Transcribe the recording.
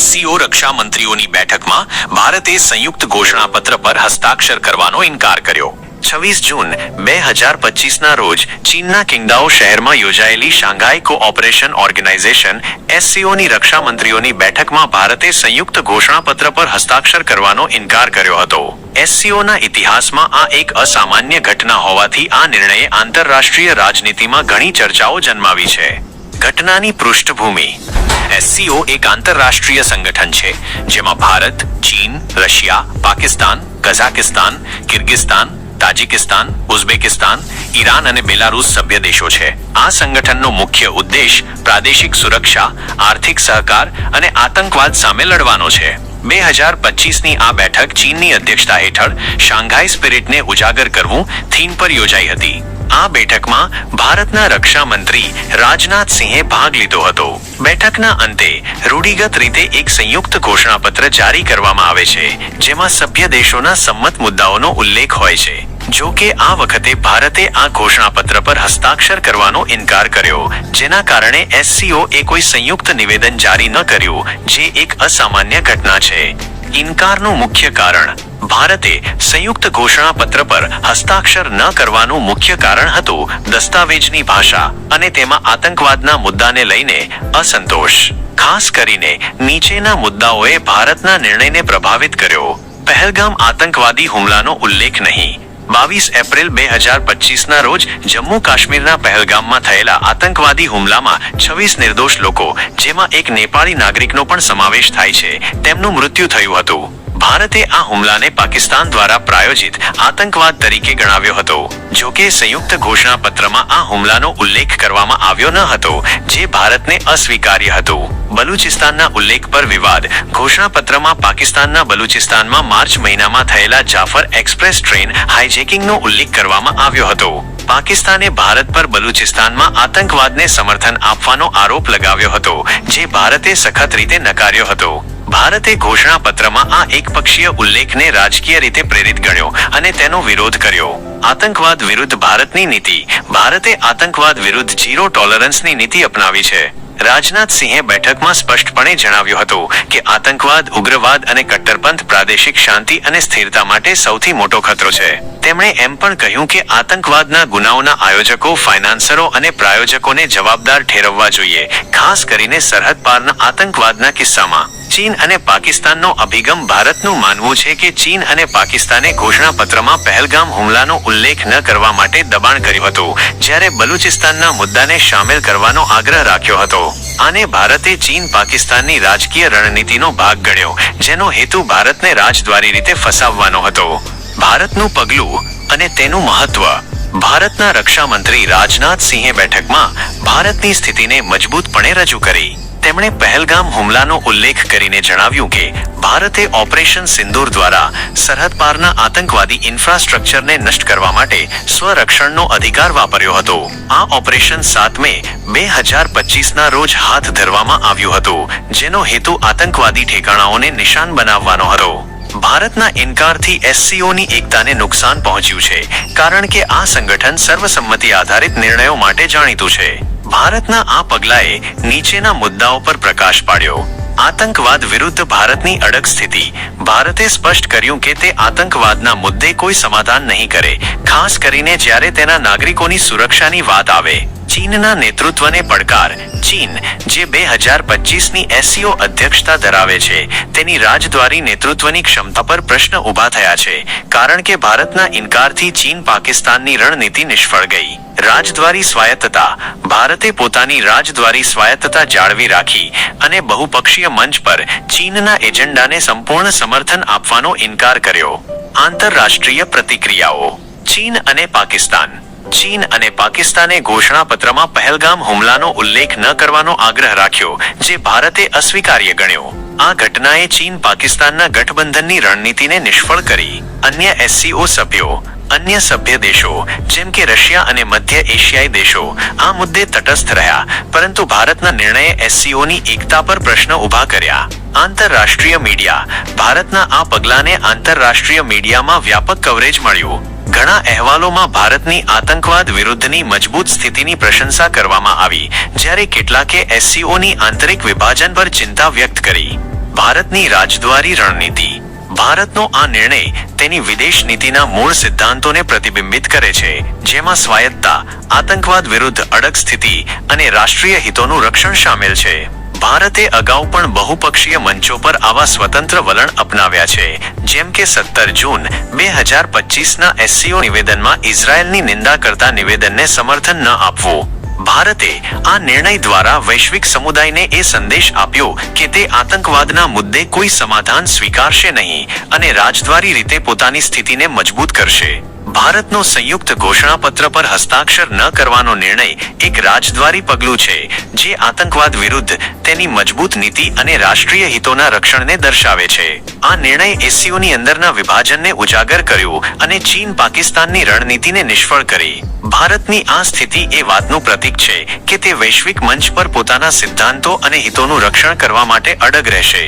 SCO રક્ષા મંત્રીઓની બેઠકમાં ભારતે સંયુક્ત ઘોષણાપત્ર પર હસ્તાક્ષર કરવાનો ઇનકાર કર્યો. છવ્વીસ જૂન બે હજાર પચીસના રોજ ચીનના કિંગદાઓ શહેરમાં યોજાયેલી શાંઘાઈ કોઓપરેશન ઓર્ગેનાઇઝેશન એસસીઓની રક્ષા મંત્રીઓની બેઠકમાં ભારતે સંયુક્ત ઘોષણાપત્ર પર હસ્તાક્ષર કરવાનો ઇનકાર કર્યો હતો. એસસીઓના ઇતિહાસમાં આ એક અસામાન્ય ઘટના હોવાથી આ નિર્ણયે આંતરરાષ્ટ્રીય રાજનીતિમાં ઘણી ચર્ચાઓ જન્માવી છે. ઘટનાની પૃષ્ઠભૂમિ. એસસીઓ એક આંતરરાષ્ટ્રીય સંગઠન છે, જેમાં ભારત, ચીન, Russia, Pakistan, Kazakhstan, Kyrgyzstan, Tajikistan, Uzbekistan, Iran અને બેલારુસ સભ્ય દેશો છે. આ સંગઠનનો મુખ્ય ઉદ્દેશ પ્રાદેશિક સુરક્ષા, આર્થિક સહકાર અને આતંકવાદ સામે લડવાનો છે. બે હજાર પચીસની આ બેઠક ચીનની અધ્યક્ષતા હેઠળ શાંઘાઈ સ્પિરિટને ઉજાગર કરવું થીમ પર યોજાઈ હતી. આ બેઠકમાં ભારતના રક્ષા મંત્રી રાજનાથ સિંહે ભાગ લીધો હતો. બેઠકના અંતે રૂઢિગત રીતે એક સંયુક્ત ઘોષણાપત્ર જારી કરવામાં આવે છે, જેમાં સભ્ય દેશોના સંમત મુદ્દાઓનો ઉલ્લેખ હોય છે. જો કે આ વખતે ભારતે આ ઘોષણાપત્ર પર હસ્તાક્ષર કરવાનો ઇનકાર કર્યો, જેના કારણે એસસીઓ એ કોઈ સંયુક્ત નિવેદન જારી ન કર્યું, જે એક અસામાન્ય ઘટના છે. ઇનકારનું મુખ્ય કારણ. ભારતે સંયુક્ત ઘોષણાપત્ર પર હસ્તાક્ષર ન કરવાનું મુખ્ય કારણ હતું દસ્તાવેજની ભાષા અને તેમાં આતંકવાદના મુદ્દાને લઈને અસંતોષ. ખાસ કરીને નીચેના મુદ્દાઓએ ભારતના નિર્ણયને પ્રભાવિત કર્યો. પહેલગામ આતંકવાદી હુમલાનો ઉલ્લેખ નહીં. બાવીસ એપ્રિલ બે હજાર પચીસના રોજ જમ્મુ કાશ્મીરના પહેલગામમાં થયેલા આતંકવાદી હુમલામાં છવ્વીસ નિર્દોષ લોકો, જેમાં એક નેપાળી નાગરિકનો પણ સમાવેશ થાય છે. તેમનું મૃત્યુ થયું હતું. ભારતે આ હુમલાને પાકિસ્તાન દ્વારા પ્રાયોજિત આતંકવાદ તરીકે ગણાવ્યો હતો. જો કે સંયુક્ત ઘોષણાપત્રમાં આ હુમલાનો ઉલ્લેખ કરવામાં આવ્યો ન હતો, જે ભારતને અસ્વીકાર્ય હતું. બલુચિસ્તાનના ઉલ્લેખ પર વિવાદ. ઘોષણાપત્રમાં પાકિસ્તાનના બલુચિસ્તાનમાં માર્ચ મહિનામાં થયેલા જાફર એક્સપ્રેસ ટ્રેન હાઇજેકિંગનો ઉલ્લેખ કરવામાં આવ્યો હતો. પાકિસ્તાને ભારત પર બલુચિસ્તાનમાં આતંકવાદને સમર્થન આપવાનો આરોપ લગાવ્યો હતો, જે ભારતે સખત રીતે નકાર્યો હતો. ભારતે ઘોષણાપત્રમાં આ એકપક્ષીય ઉલ્લેખને રાજકીય રીતે પ્રેરિત ગણ્યો અને તેનો વિરોધ કર્યો. આતંકવાદ વિરુદ્ધ ભારતની નીતિ. ભારતે આતંકવાદ વિરુદ્ધ ઝીરો ટોલરન્સની નીતિ અપનાવી છે. રાજનાથ સિંહે બેઠકમાં સ્પષ્ટપણે જણાવ્યું હતું કે આતંકવાદ, ઉગ્રવાદ અને કટ્ટરપંથ પ્રાદેશિક શાંતિ અને સ્થિરતા માટે સૌથી મોટો ખતરો છે. તેમણે એમ પણ કહ્યું કે આતંકવાદના ગુનાઓના આયોજકો, ફાઇનાન્સરો અને પ્રાયોજકોને જવાબદાર ઠેરવવા જોઈએ, ખાસ કરીને સરહદ પારના આતંકવાદના કિસ્સામાં. ચીન અને પાકિસ્તાનનો અભિગમ ભારતનું માનવું છે કે ચીન અને પાકિસ્તાને ઘોષણાપત્રમાં પહેલગામ હુમલાનો ઉલ્લેખ ન કરવા માટે દબાણ કર્યું હતું, જ્યારે બલુચિસ્તાનના મુદ્દાને સામેલ કરવાનો આગ્રહ રાખ્યો હતો. આને ભારતે ચીન પાકિસ્તાનની રાજકીય રણનીતિનો ભાગ ગણ્યો, જેનો હેતુ ભારતને રાજદ્વારી રીતે ફસાવવાનો હતો. ભારતનું પગલું અને તેનું મહત્વ. ભારતના રક્ષા મંત્રી રાજનાથ સિંહે બેઠકમાં ભારતની સ્થિતિને મજબૂતપણે રજૂ કરી. તેમણે પહેલગામ હુમલાનો ઉલ્લેખ કરીને જણાવ્યું કે ભારતે ઓપરેશન સિંદૂર દ્વારા સરહદ પારના આતંકવાદી ઇન્ફ્રાસ્ટ્રક્ચરને નષ્ટ કરવા માટે સ્વરક્ષણનો અધિકાર વાપર્યો હતો. આ ઓપરેશન સાત મે બે હજાર પચીસના રોજ હાથ ધરવામાં આવ્યું હતું, જેનો હેતુ આતંકવાદી ઠેકાણાઓને નિશાન બનાવવાનો હતો. ભારતના ઇનકારથી એસસીઓની એકતાને નુકસાન પહોંચ્યું છે, કારણ કે આ સંગઠન સર્વસંમતિ આધારિત નિર્ણયો માટે જાણીતું છે. ભારતના આ પગલાએ નીચેના મુદ્દાઓ પર પ્રકાશ પાડ્યો. આતંકવાદ વિરુદ્ધ ભારતની અડગ સ્થિતિ. ભારતે સ્પષ્ટ કર્યું કે તે આતંકવાદના મુદ્દે કોઈ સમાધાન નહીં કરે, ખાસ કરીને જ્યારે તેના નાગરિકોની સુરક્ષાની વાત આવે. ચીનના નેતૃત્વને પડકાર. ચીન, જે બે હજાર પચીસની એસસીઓ અધ્યક્ષતા ધરાવે છે, તેની રાજદ્વારી નેતૃત્વની ક્ષમતા પર પ્રશ્ન ઊભા થયા છે, કારણ કે ભારતના ઇનકારથી ચીન પાકિસ્તાનની રણનીતિ નિષ્ફળ ગઈ. રાજદ્વારી સ્વાયત્તતા. ભારતે પોતાની રાજદ્વારી સ્વાયત્તતા જાળવી રાખી અને બહુપક્ષીય મંચ પર ચીનના એજન્ડાને સંપૂર્ણ સમર્થન આપવાનો ઇનકાર કર્યો. આંતરરાષ્ટ્રીય પ્રતિક્રિયાઓ. ચીન અને પાકિસ્તાન. ચીન અને પાકિસ્તાને ઘોષણાપત્રમાં પહેલગામ હુમલાનો ઉલ્લેખ ન કરવાનો આગ્રહ રાખ્યો, જે ભારતે અસ્વીકાર્ય ગણ્યો. આ ઘટનાએ ચીન પાકિસ્તાનના ગઠબંધનની રણનીતિને નિષ્ફળ કરી. અન્ય એસસીઓ સભ્યો. અન્ય સભ્ય દેશો, જેમ કે રશિયા અને મધ્ય એશિયાઈ દેશો, આ મુદ્દે તટસ્થ રહ્યા. પરંતુ ભારતના નિર્ણયે એસસીઓની એકતા પર પ્રશ્ન ઊભા કર્યા. આંતરરાષ્ટ્રીય મીડિયા. ભારતના આ પગલાને આંતરરાષ્ટ્રીય મીડિયામાં વ્યાપક કવરેજ મળ્યું. ઘણા અહેવાલોમાં ભારતની આતંકવાદ વિરુદ્ધની મજબૂત સ્થિતિની પ્રશંસા કરવામાં આવી, જ્યારે કેટલાકે એસસીઓની આંતરિક વિભાજન પર ચિંતા વ્યક્ત કરી. ભારતની રાજદ્વારી રણનીતિ. ભારતનો આ નિર્ણય તેની વિદેશ નીતિના મૂળ સિદ્ધાંતોને પ્રતિબિંબિત કરે છે, જેમાં સ્વાયત્તતા, આતંકવાદ વિરુદ્ધ અડગ સ્થિતિ અને રાષ્ટ્રીય હિતોનું રક્ષણ સામેલ છે. ભારતે અગાઉ પણ બહુપક્ષીય મંચો પર આવા સ્વતંત્ર વલણ અપનાવ્યા છે, જેમ કે સત્તર જૂન, બે હજાર પચીસના એસસીઓ નિવેદનમાં ઇઝરાયેલની નિંદા કરતા નિવેદનને સમર્થન ન આપવું. ભારતે આ નિર્ણય દ્વારા વૈશ્વિક સમુદાયને એ સંદેશ આપ્યો કે તે આતંકવાદના મુદ્દે કોઈ સમાધાન સ્વીકારશે નહીં અને રાજદ્વારી રીતે પોતાની સ્થિતિને મજબૂત કરશે. ભારતનો સંયુક્ત ઘોષણાપત્ર પર હસ્તાક્ષર ન કરવાનો નિર્ણય એક રાજદ્વારી પગલું છે, જે આતંકવાદ વિરુદ્ધ તેની મજબૂત નીતિ અને રાષ્ટ્રીય હિતોના રક્ષણને દર્શાવે છે. આ નિર્ણય એસસીઓની અંદરના વિભાજનને ઉજાગર કર્યું અને ચીન પાકિસ્તાનની રણનીતિને નિષ્ફળ કરી. ભારતની આ સ્થિતિ એ વાતનું પ્રતીક છે કે તે વૈશ્વિક મંચ પર પોતાના સિદ્ધાંતો અને હિતોનું રક્ષણ કરવા માટે અડગ રહેશે.